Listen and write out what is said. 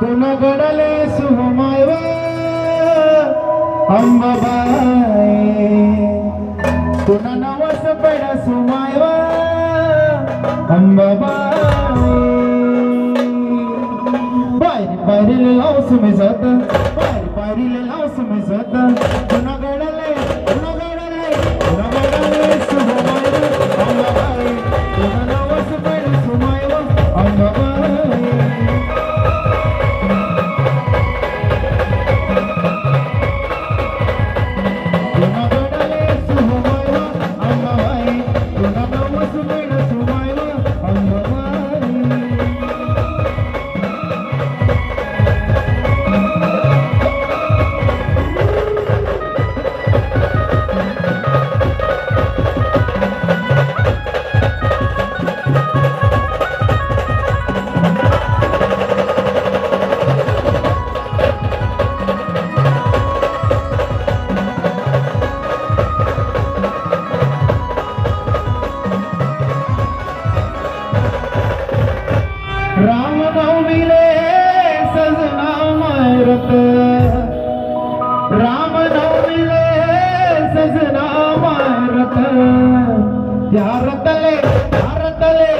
तुन घडले सुमायव अंबाबाई. तुन नवस पड सुमायव अंबाबाई. पायरी पायरीले लाव सुमी जात पायरी पायरीले लाव सुमी जात. వద్దలే భారతలే